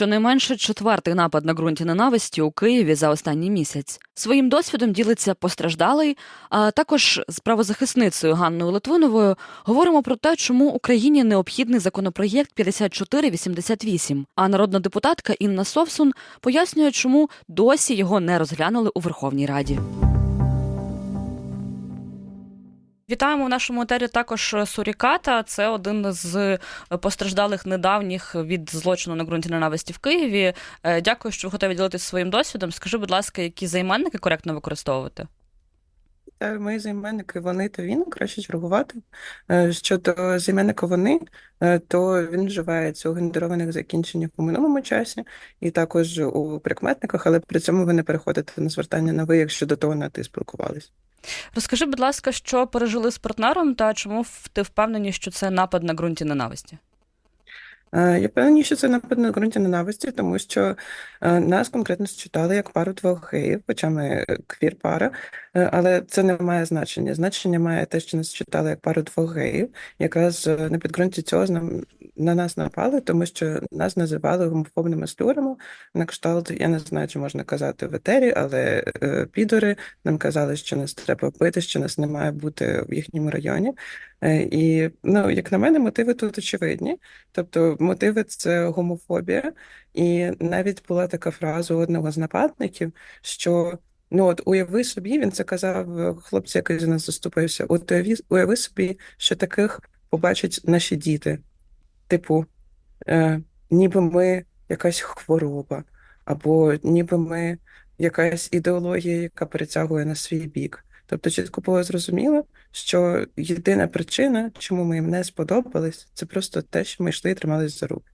Щонайменше четвертий напад на ґрунті ненависті у Києві за останній місяць. Своїм досвідом ділиться постраждалий, а також з правозахисницею Ганною Литвиновою говоримо про те, чому Україні необхідний законопроєкт 5488. А народна депутатка Інна Совсун пояснює, чому досі його не розглянули у Верховній Раді. Вітаємо в нашому етері також Суріката. Це один з постраждалих недавніх від злочину на ґрунті ненависті в Києві. Е, Дякую, що ви готові ділитися своїм досвідом. Скажи, будь ласка, які займенники коректно використовувати? Та мої займенники вони та він краще чергувати. Е, Щодо займенника вони, е, то він вживається у гендерованих закінченнях у минулому часі і також у прикметниках, але при цьому ви не переходите на звертання на ви, якщо до того на ти спілкувались. Розкажи, будь ласка, що пережили з партнером та чому ти впевнені, що це напад на ґрунті ненависті? Е, Я впевнена, що це напад на ґрунті ненависті, тому що нас конкретно считали як пару двох геїв, хоча ми квір-пара, але це не має значення. Значення має те, що нас читали як пару двох геїв. Якраз е, на підґрунті цього на нас напали, тому що нас називали гомофобними слюрами. На кшталт, я не знаю, чи можна казати в етері, але е, підори нам казали, що нас треба бити, що нас не має бути в їхньому районі. Е, І, ну, як на мене, мотиви тут очевидні. Тобто мотиви це гомофобія, і навіть була така фраза одного з нападників, що ну от уяви собі, він це казав е, хлопці, який за нас заступився. От уяви, уяви собі, що таких побачать наші діти. Типу, е, ніби ми якась хвороба, або ніби ми якась ідеологія, яка перетягує на свій бік. Тобто чітко було зрозуміло, що єдина причина, чому ми їм не сподобались, це просто те, що ми йшли і тримались за руки.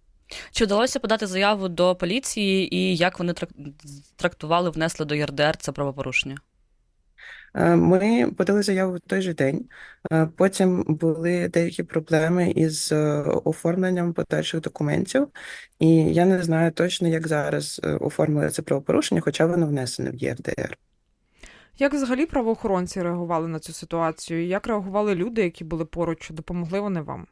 Чи вдалося подати заяву до поліції і як вони трак- трактували, внесли до ЄРДР це правопорушення? Е, Ми подали заяву в той же день. Е, Потім були деякі проблеми із е, оформленням подальших документів, і я не знаю точно, як зараз оформили це правопорушення, хоча воно внесене в ЄРДР. Як взагалі правоохоронці реагували на цю ситуацію? Як реагували люди, які були поруч? Допомогли вони вам?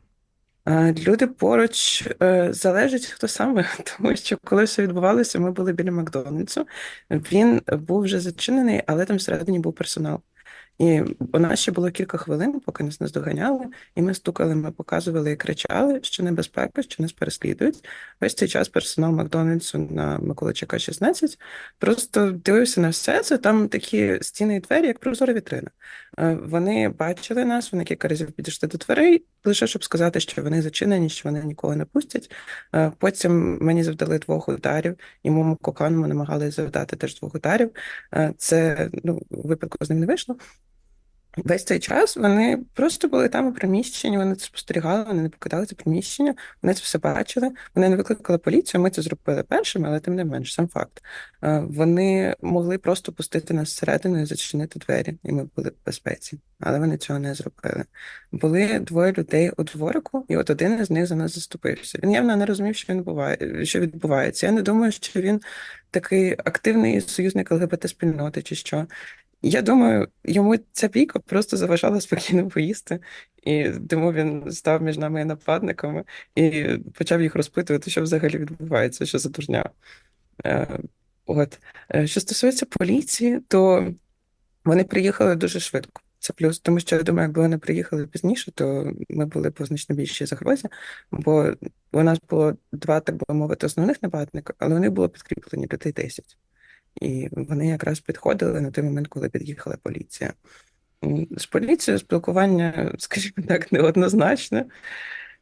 Люди поруч е, залежить хто саме, тому що коли все відбувалося, ми були біля Макдональдсу. Він був вже зачинений, але там всередині був персонал. І у нас ще було кілька хвилин, поки нас наздоганяли, і ми стукали, ми показували і кричали, що небезпека, що нас переслідують. Весь цей час персонал Макдональдсу на Миколайчика 16 просто дивився на все це. Там такі стіни і двері, як прозора вітрина. Е, Вони бачили нас, вони кілька разів підійшли до дверей, лише щоб сказати, що вони зачинені, що вони нікого не пустять. Е, Потім мені завдали двох ударів, і моєму кокану намагалися завдати теж двох ударів. Е, Це ну, випадку з ним не вийшло. Весь цей час вони просто були там у приміщенні, вони це спостерігали, вони не покидали це приміщення, вони це все бачили. Вони не викликали поліцію. Ми це зробили першими, але тим не менш, сам факт. Е, Вони могли просто пустити нас всередину і зачинити двері, і ми були в безпеці. Але вони цього не зробили. Були двоє людей у дворику, і от один із них за нас заступився. Він явно не розумів, що він буває, що відбувається. Я не думаю, що він такий активний союзник ЛГБТ-спільноти чи що. Я думаю, йому ця бійка просто заважала спокійно поїсти, і тому він став між нами нападниками і почав їх розпитувати, що взагалі відбувається, що за дурня. Е, от. Е, Що стосується поліції, то вони приїхали дуже швидко. Це плюс, тому що я думаю, якби вони приїхали пізніше, то ми були у значно більшій загрозі, бо у нас було два, так би мовити, основних нападника, але вони було підкріплені людей 10. І вони якраз підходили на той момент, коли під'їхала поліція. З поліцією спілкування, скажімо так, неоднозначне.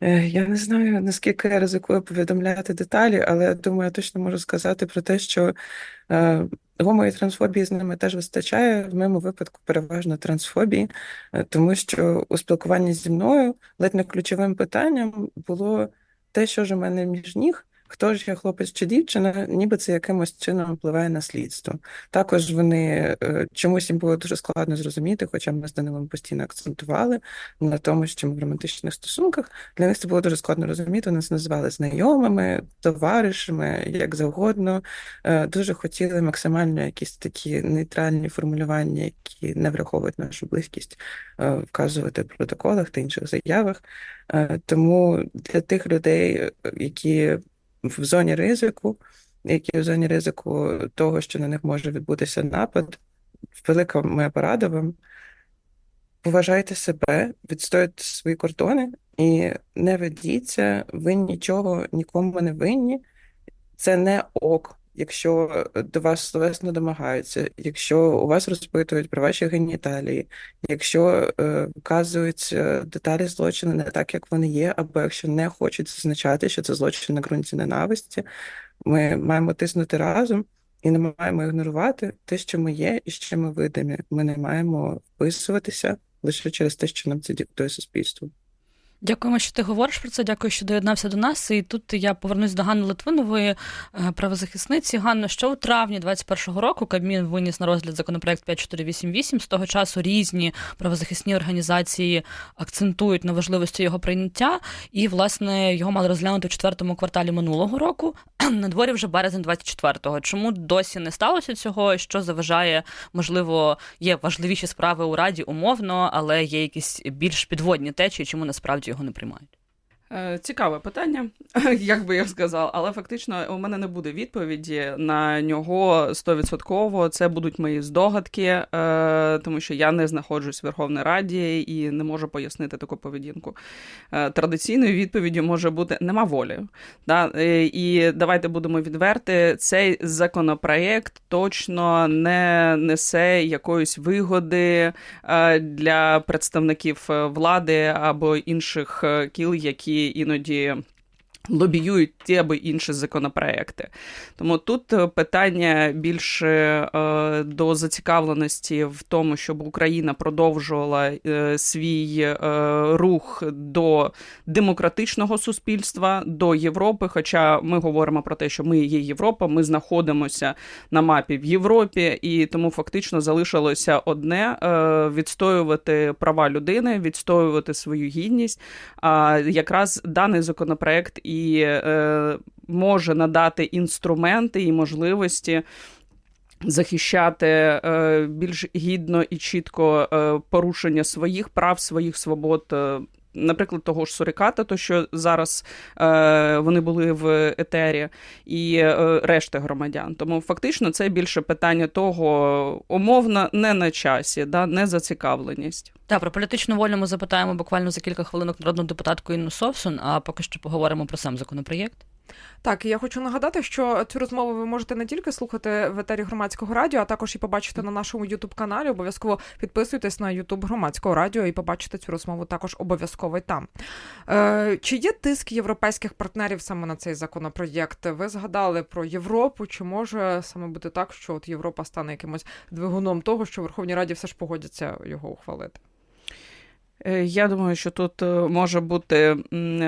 Е, Я не знаю, наскільки я ризикую повідомляти деталі, але думаю, я точно можу сказати про те, що е, гомо трансфобії з ними теж вистачає. В моєму випадку переважно трансфобії, е, тому що у спілкуванні зі мною ледь не ключовим питанням було те, що ж у мене між ніг. Хто ж я, хлопець чи дівчина, ніби це якимось чином впливає на слідство. Також вони е, чомусь їм було дуже складно зрозуміти, хоча ми з Данилом постійно акцентували на тому, що ми в романтичних стосунках. Для них це було дуже складно розуміти. Нас називали знайомими, товаришами, як завгодно. Е, Дуже хотіли максимально якісь такі нейтральні формулювання, які не враховують нашу близькість, е, вказувати в протоколах та інших заявах. Тому для тих людей, які в зоні ризику, які в зоні ризику того, що на них може відбутися напад, велика моя порада вам. Поважайте себе, відстоюйте свої кордони і не ведіться, ви нічого нікому не винні. Це не ок, якщо до вас словесно домагаються, якщо у вас розпитують про ваші геніталії, якщо е, вказуються деталі злочину не так, як вони є, або якщо не хочуть зазначати, що це злочин на ґрунті ненависті, ми маємо тиснути разом і не маємо ігнорувати те, що ми є і що ми видимі. Ми не маємо вписуватися лише через те, що нам це диктує суспільство. Дякуємо, що ти говориш про це. Дякую, що доєднався до нас. І тут я повернусь до Ганни Литвинової, е, правозахисниці. Ганно, що у травні 21-го року Кабмін виніс на розгляд законопроект 5488. З того часу різні правозахисні організації акцентують на важливості його прийняття. І, власне, його мали розглянути в четвертому кварталі минулого року. На дворі вже березень 24-го. Чому досі не сталося цього? Що заважає? Можливо, є важливіші справи у раді умовно, але є якісь більш підводні течії, чому насправді його не приймають. Е, Цікаве питання, як би я сказав, але фактично у мене не буде відповіді на нього 100%. Це будуть мої здогадки, е, тому що я не знаходжусь в Верховній Раді і не можу пояснити таку поведінку. Е, Традиційною відповіддю може бути нема волі. Да? І давайте будемо відверти, цей законопроєкт точно не несе якоїсь вигоди для представників влади або інших кіл, які іноді. Лобіюють ті або інші законопроекти. Тому тут е, питання більше е, до зацікавленості в тому, щоб Україна продовжувала е, свій рух до демократичного суспільства, до Європи. Хоча ми говоримо про те, що ми є Європа, ми знаходимося на мапі в Європі, і тому фактично залишилося одне відстоювати права людини, відстоювати свою гідність. А якраз даний законопроект і е, може надати інструменти і можливості. Захищати е, більш гідно і чітко е, порушення своїх прав, своїх свобод, е, наприклад, того ж суриката, то що зараз е, вони були в етері, і е, решти громадян. Тому фактично це більше питання того, умовно, не на часі, да, не зацікавленість. Та про політичну волю ми запитаємо буквально за кілька хвилинок народну депутатку Інну Совсун, а поки що поговоримо про сам законопроєкт. Так, я хочу нагадати, що цю розмову ви можете не тільки слухати в етері громадського радіо, а також і побачити на нашому Ютуб каналі. Обов'язково підписуйтесь на Ютуб громадського радіо і побачите цю розмову також обов'язково й там. Е, чи є тиск європейських партнерів саме на цей законопроєкт? Ви згадали про Європу? Чи може саме бути так, що от Європа стане якимось двигуном того, що в Верховній Раді все ж погодяться його ухвалити? Е, Я думаю, що тут е, може бути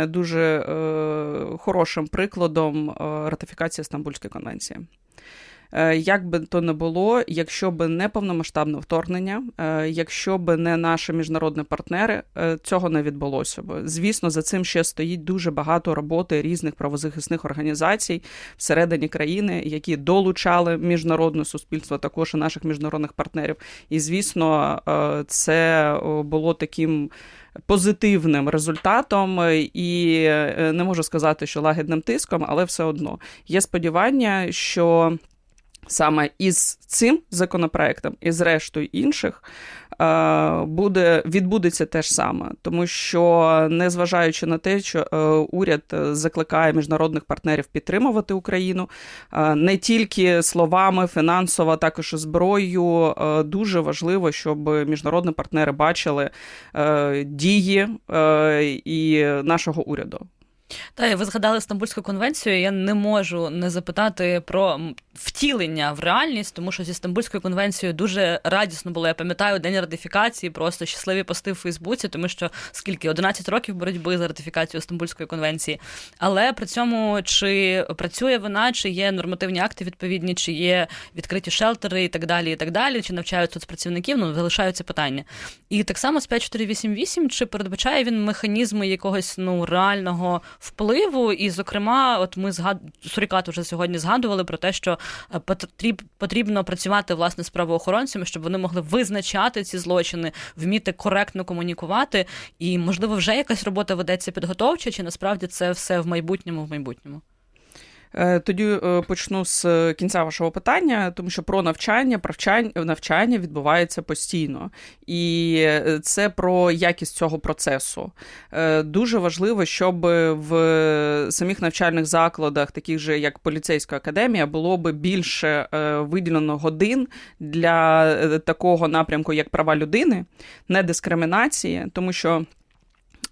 дуже е, хорошим прикладом ратифікація Стамбульської конвенції. Е, Як би то не було, якщо б не повномасштабне вторгнення, е, якщо б не наші міжнародні партнери, е, цього не відбулося б. Звісно, за цим ще стоїть дуже багато роботи різних правозахисних організацій всередині країни, які долучали міжнародне суспільство, також і наших міжнародних партнерів. І звісно, це було таким. Позитивним результатом, і не можу сказати, що лагідним тиском, але все одно є сподівання, що саме із цим законопроектом і з рештою інших е, буде відбудеться те ж саме, тому що незважаючи на те, що е, уряд закликає міжнародних партнерів підтримувати Україну е, не тільки словами, фінансово, також зброєю, дуже важливо, щоб міжнародні партнери бачили дії і нашого уряду. Та ви згадали Стамбульську конвенцію. Я не можу не запитати про втілення в реальність, тому що зі Стамбульською конвенцією дуже радісно було. Я пам'ятаю день ратифікації, просто щасливі пости в Фейсбуці, тому що скільки 11 років боротьби за ратифікацію Стамбульської конвенції. Але при цьому чи працює вона, чи є нормативні акти відповідні, чи є відкриті шелтери і так далі, і так далі, чи навчають соцпрацівників, ну залишаються питання. І так само з 5488, чи передбачає він механізми якогось ну реального впливу? І, зокрема, от ми згад... Сурікат вже сьогодні згадували про те, що е, потріб... потрібно працювати власне з правоохоронцями, щоб вони могли визначати ці злочини, вміти коректно комунікувати. І, можливо, вже якась робота ведеться підготовча, чи насправді це все в майбутньому в майбутньому? Е, Тоді е, почну з кінця вашого питання, тому що про навчання, навчання відбувається постійно, і е, це про якість цього процесу. Е, Дуже важливо, щоб в самих навчальних закладах, таких же як поліцейська академія, було би більше е, виділено годин для е, такого напрямку, як права людини, не дискримінації, тому що.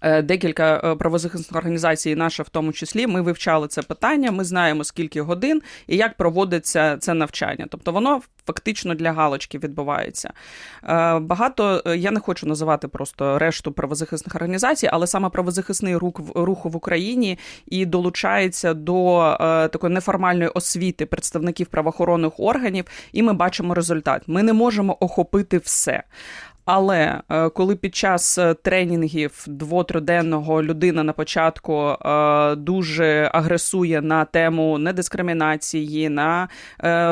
Е, Декілька е, правозахисних організацій, наша в тому числі, ми вивчали це питання. Ми знаємо скільки годин і як проводиться це навчання. Тобто воно фактично для галочки відбувається. Е, Багато я не хочу називати просто решту правозахисних організацій, але саме правозахисний рух в- рух в Україні і долучається до такої неформальної освіти представників правоохоронних органів, і ми бачимо результат. Ми не можемо охопити все. Але е, коли під час е, тренінгів дво-триденного людина на початку е, дуже агресує на тему недискримінації, на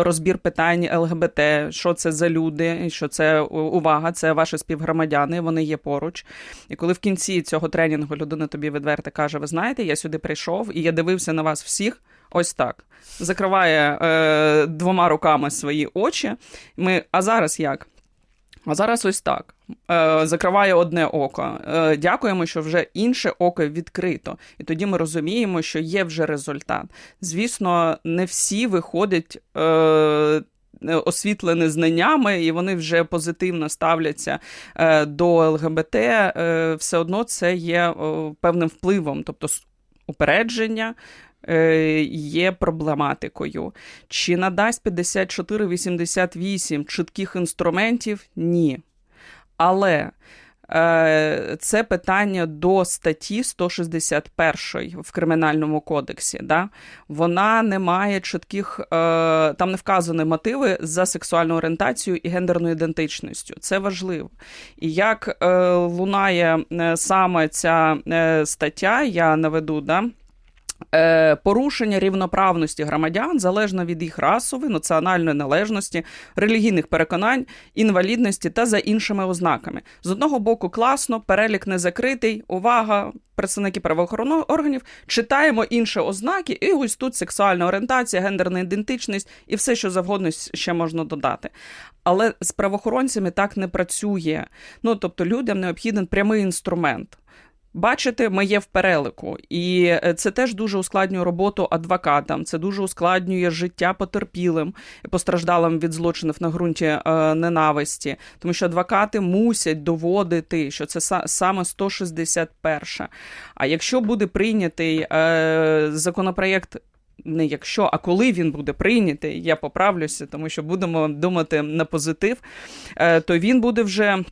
розбір питань ЛГБТ, що це за люди, що це увага, це ваші співгромадяни, вони є поруч. І коли в кінці цього тренінгу людина тобі відверто каже: Ви знаєте, я сюди прийшов і я дивився на вас всіх. Ось так закриває е, двома руками свої очі. Ми, а зараз як? А зараз ось так. Е, закриває одне око. Е, дякуємо, що вже інше око відкрито. І тоді ми розуміємо, що є вже результат. Звісно, не всі виходять. Е, Освітлені знаннями, і вони вже позитивно ставляться до ЛГБТ, все одно це є певним впливом, тобто упередження є проблематикою. Чи надасть 5488 чітких інструментів? Ні. Але е, це питання до статті 161 в Кримінальному кодексі. Да? Вона не має чітких, е, там не вказані мотиви за сексуальну орієнтацію і гендерною ідентичністю. Це важливо. І як е, лунає е, саме ця е, стаття, я наведу, да? Е, порушення рівноправності громадян залежно від їх расової, національної належності, релігійних переконань, інвалідності та за іншими ознаками. З одного боку, класно, перелік не закритий. Увага, представники правоохоронних органів, читаємо інші ознаки, і ось тут сексуальна орієнтація, гендерна ідентичність і все, що завгодно ще можна додати. Але з правоохоронцями так не працює. Ну тобто людям необхіден прямий інструмент. Бачите, ми є в перелику, і е, це теж дуже ускладнює роботу адвокатам. Це дуже ускладнює життя потерпілим постраждалим від злочинів на ґрунті е, ненависті, тому що адвокати мусять доводити, що це са- саме 161. А якщо буде прийнятий е, законопроєкт. Не якщо, а коли він буде прийнятий, я поправлюся, тому що будемо думати на позитив, то він буде вже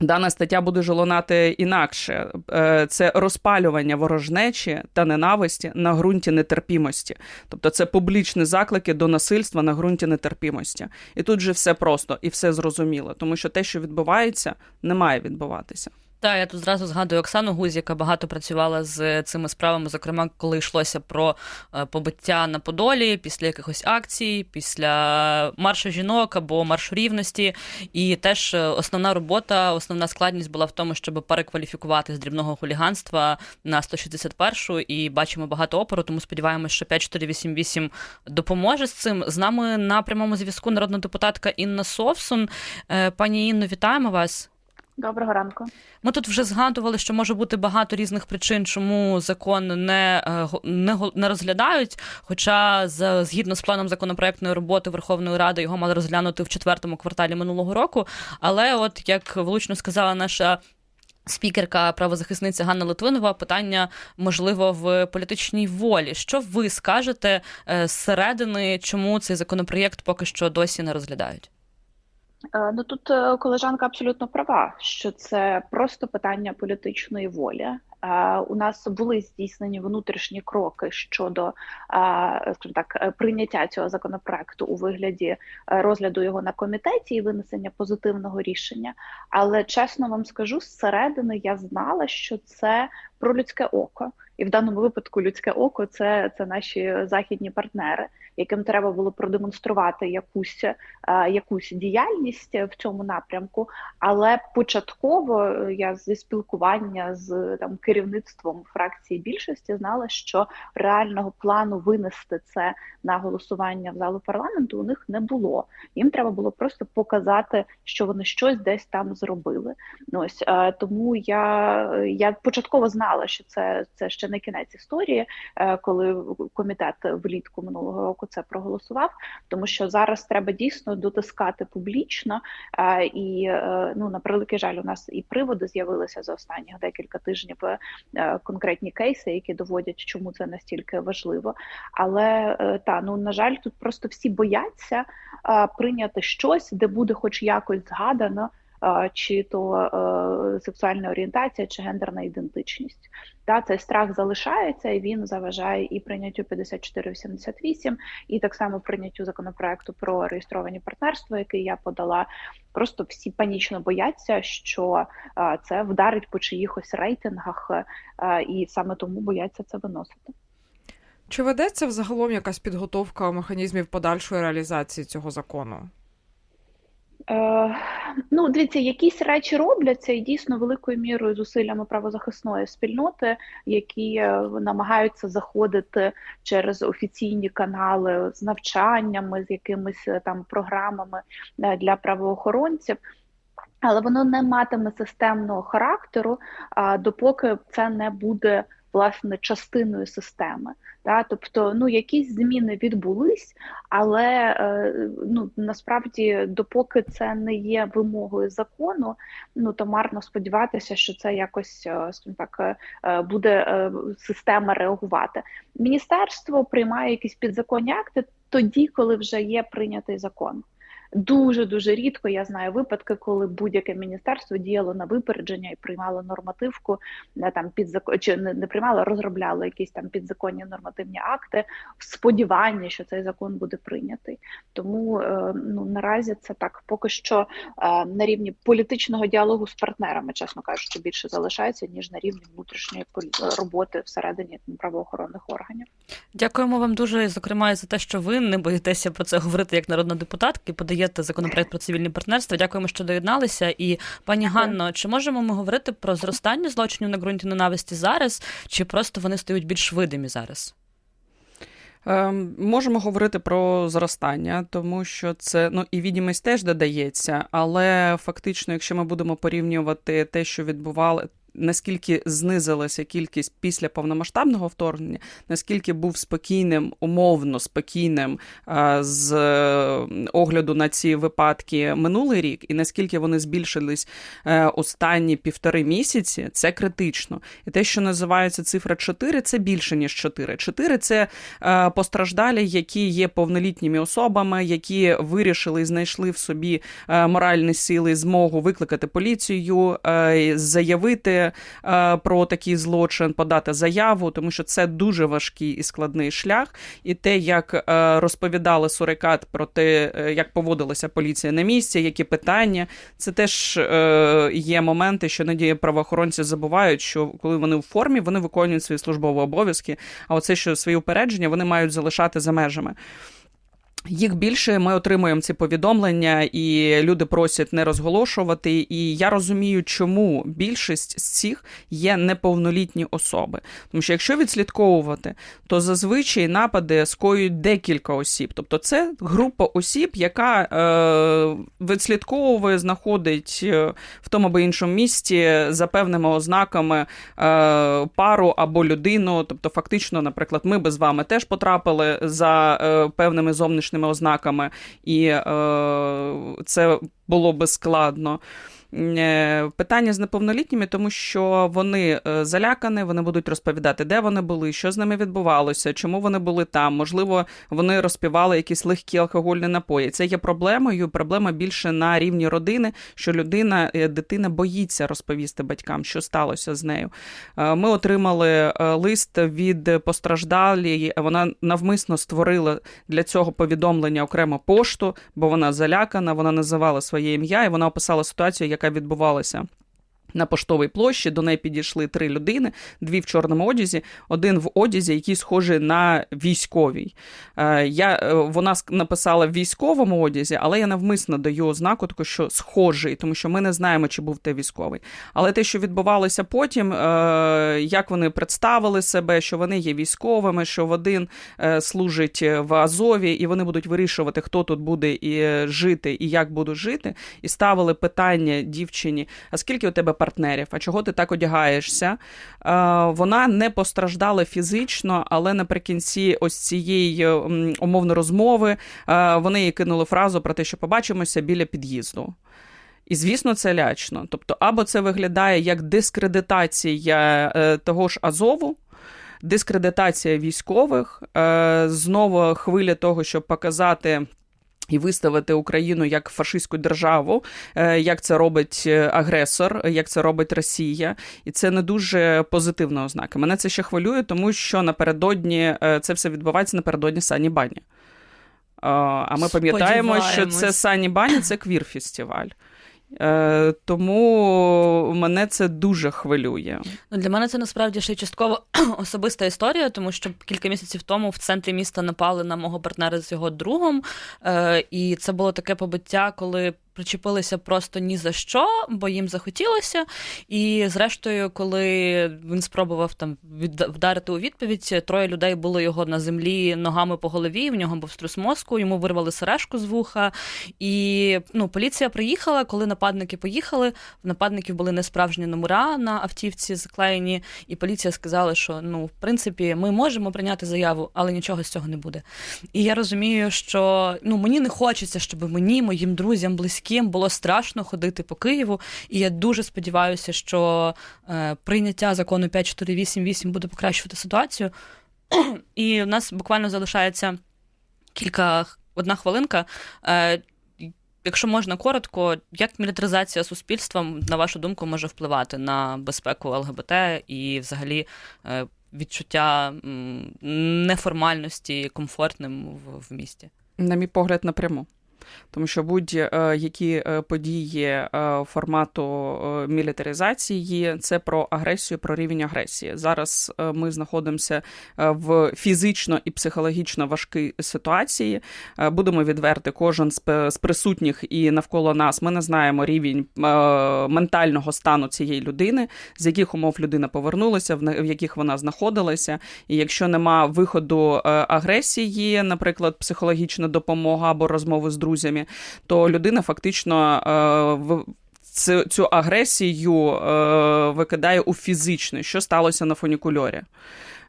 Дана стаття буде жолонати інакше. Е, Це розпалювання ворожнечі та ненависті на ґрунті нетерпімості. Тобто це публічні заклики до насильства на ґрунті нетерпімості. І тут же все просто і все зрозуміло, тому що те, що відбувається, не має відбуватися. Так, я тут зразу згадую Оксану Гузь, яка багато працювала з цими справами, зокрема, коли йшлося про е, побиття на Подолі після якихось акцій, після маршу жінок або маршу рівності. І теж е, основна робота, основна складність була в тому, щоб перекваліфікувати з дрібного хуліганства на 161 і бачимо багато опору, тому сподіваємося, що 5488 допоможе з цим. З нами на прямому зв'язку народна депутатка Інна Совсун. Е, Пані Інно, вітаємо вас. Доброго ранку. Ми тут вже згадували, що може бути багато різних причин, чому закон не, е, не, не розглядають. Хоча згідно з планом законопроектної роботи Верховної Ради його мали розглянути в четвертому кварталі минулого року. Але, от як влучно сказала наша. Спікерка правозахисниця Ганна Литвинова, питання можливо в політичній волі. Що ви скажете е, зсередини, чому цей законопроєкт поки що досі не розглядають? Е, Ну тут е, колежанка абсолютно права, що це просто питання політичної волі. Е, У нас були здійснені внутрішні кроки щодо так прийняття цього законопроекту у вигляді розгляду його на комітеті і винесення позитивного рішення. Але чесно вам скажу, зсередини я знала, що це про людське око, і в даному випадку людське око це, це наші західні партнери, яким треба було продемонструвати якусь якусь діяльність в цьому напрямку, але початково е, я зі спілкування з там керівництвом фракції більшості знала, що реального плану винести це на голосування в залу парламенту у них не було. Їм треба було просто показати, що вони щось десь там зробили. Ось е, тому я, я початково знала, що це, це ще не кінець історії, е, коли комітет влітку минулого року це проголосував. Тому що зараз треба дійсно дотискати публічно, е, і е, ну на превеликий жаль, у нас і приводи з'явилися за останніх декілька тижнів е, конкретні кейси, які доводять, чому це настільки важливо. Але та ну на жаль, тут просто всі бояться прийняти щось, де буде хоч якось згадано. Чи то сексуальна орієнтація, чи гендерна ідентичність, та цей страх залишається і він заважає і прийняттю 5488, і так само прийняттю законопроекту про реєстровані партнерства, який я подала. Просто всі панічно бояться, що це вдарить по чиїхось рейтингах, і саме тому бояться це виносити. Чи ведеться взагалом якась підготовка механізмів подальшої реалізації цього закону? Е, ну, дивіться, якісь речі робляться і дійсно великою мірою зусиллями правозахисної спільноти, які е, намагаються заходити через офіційні канали з навчаннями, з якимись е, там програмами для правоохоронців. Але воно не матиме системного характеру, допоки це не буде власне частиною системи. Да? Тобто, ну якісь зміни відбулись, але е, ну насправді, допоки це не є вимогою закону, ну то марно сподіватися, що це якось е, так е, буде система реагувати. Міністерство приймає якісь підзаконні акти тоді, коли вже є прийнятий закон. Дуже дуже рідко я знаю випадки, коли будь-яке міністерство діяло на випередження і приймало нормативку, не там підзакон чи не, не приймало, розробляло якісь там підзаконні нормативні акти в сподіванні, що цей закон буде прийнятий. Тому е, ну наразі це так поки що е, на рівні політичного діалогу з партнерами, чесно кажучи, більше залишається ніж на рівні внутрішньої роботи всередині правоохоронних органів. Дякуємо вам дуже, зокрема, за те, що ви не боїтеся про це говорити як народна депутатка і подаєте законопроект про цивільне партнерство. Дякуємо, що доєдналися. І пані Дякую. Ганно, чи можемо ми говорити про зростання злочинів на ґрунті ненависті зараз, чи просто вони стають більш видимі зараз? Ем, Можемо говорити про зростання, тому що це ну і відімість теж додається, але фактично, якщо ми будемо порівнювати те, що відбували. Наскільки знизилася кількість після повномасштабного вторгнення, наскільки був спокійним, умовно спокійним з е, огляду на ці випадки минулий рік, і наскільки вони збільшились е, останні півтори місяці, це критично. І те, що називається цифра 4, це більше ніж 4. 4 – це е, постраждалі, які є повнолітніми особами, які вирішили і знайшли в собі е, моральні сили, змогу викликати поліцію, е, заявити е, про такий злочин, подати заяву, тому що це дуже важкий і складний шлях. І те, як е, розповідали сурикат про те, е, як поводилася поліція на місці, які питання, це теж е, є моменти, що іноді правоохоронці забувають, що коли вони в формі, вони виконують свої службові обов'язки. А оце, що свої упередження, вони мають залишати за межами. Їх більше ми отримуємо ці повідомлення, і люди просять не розголошувати. І я розумію, чому більшість з цих є неповнолітні особи. Тому що якщо відслідковувати, то зазвичай напади скоюють декілька осіб. Тобто це група осіб, яка е, відслідковує, знаходить е, в тому або іншому місці за певними ознаками е, пару або людину. Тобто, фактично, наприклад, ми би з вами теж потрапили за е, певними зовнішніми ознаками, і е, це було би складно. Е, Питання з неповнолітніми, тому що вони е, залякані, вони будуть розповідати, де вони були, що з ними відбувалося, чому вони були там. Можливо, вони розпівали якісь легкі алкогольні напої. Це є проблемою. Проблема більше на рівні родини, що людина, е, дитина боїться розповісти батькам, що сталося з нею. Ми отримали лист від постраждалої. Вона навмисно створила для цього повідомлення окремо пошту, бо вона залякана, вона називала своє ім'я і вона описала ситуацію, яка відбувалася. На поштовій площі до неї підійшли три людини, дві в чорному одязі, один в одязі, який схожий на військовий. Е, Я, е, вона написала в військовому одязі, але я навмисно даю ознаку, таку, що схожий, тому що ми не знаємо, чи був те військовий. Але те, що відбувалося потім, е, як вони представили себе, що вони є військовими, що в один служить в Азові, і вони будуть вирішувати, хто тут буде і жити, і як буду жити, і ставили питання дівчині: а скільки у тебе партнерів? А чого ти так одягаєшся? Е, Вона не постраждала фізично, але наприкінці ось цієї умовно розмови е, вони їй кинули фразу про те, що побачимося біля під'їзду. І звісно, це лячно. Тобто, або це виглядає як дискредитація е, того ж Азову, дискредитація військових, знову хвиля того, щоб показати. І виставити Україну як фашистську державу, е, як це робить е, агресор, як це робить Росія, і це не дуже позитивна ознака. Мене це ще хвилює, тому що напередодні е, це все відбувається напередодні Сані Бані. А ми пам'ятаємо, що це Сані Бані це квір-фестиваль. Е, Тому мене це дуже хвилює. Ну, для мене це насправді ще частково особиста історія, тому що кілька місяців тому в центрі міста напали на мого партнера з його другом. Е, і це було таке побиття, коли причепилися просто ні за що, бо їм захотілося. І зрештою, коли він спробував там вдарити у відповідь, троє людей було його на землі ногами по голові. В нього був струс мозку, йому вирвали сережку з вуха. І ну, поліція приїхала, коли нападники поїхали. В нападників були несправжні номера на автівці заклеєні, і поліція сказала, що ну, в принципі, ми можемо прийняти заяву, але нічого з цього не буде. І я розумію, що ну мені не хочеться, щоб мені, моїм друзям, близьким було страшно ходити по Києву. І я дуже сподіваюся, що е, прийняття закону 5488 буде покращувати ситуацію. І в нас буквально залишається кілька одна хвилинка. Е, Якщо можна коротко, як мілітаризація суспільства, на вашу думку, може впливати на безпеку ЛГБТ і взагалі е, відчуття неформальності комфортним в місті? На мій погляд, напряму. Тому що будь-які е, події е, формату е, мілітаризації це про агресію, про рівень агресії. Зараз е, ми знаходимося е, в фізично і психологічно важкій ситуації. Е, Будемо відверти, кожен з присутніх і навколо нас. Ми не знаємо рівень е, ментального стану цієї людини, з яких умов людина повернулася, в яких вона знаходилася. І якщо нема виходу е, агресії, наприклад, психологічна допомога або розмови з друзями, то людина фактично е, в- цю, цю агресію е, викидає у фізичне, що сталося на фунікульорі.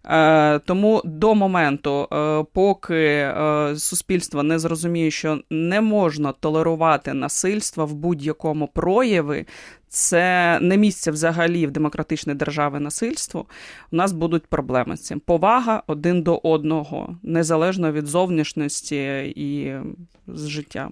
Е, Тому до моменту, е, поки е, суспільство не зрозуміє, що не можна толерувати насильство в будь-якому прояві, це не місце взагалі в демократичній державі насильству. У нас будуть проблеми з цим. Повага один до одного, незалежно від зовнішності і з життя.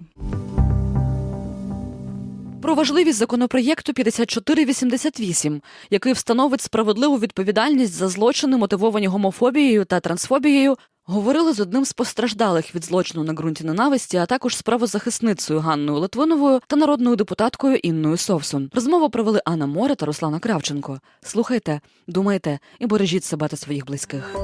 Про важливість законопроєкту 5488, який встановить справедливу відповідальність за злочини, мотивовані гомофобією та трансфобією, говорили з одним з постраждалих від злочину на ґрунті ненависті, а також з правозахисницею Ганною Литвиновою та народною депутаткою Інною Совсун. Розмову провели Анна Море та Руслана Кравченко. Слухайте, думайте і бережіть себе та своїх близьких.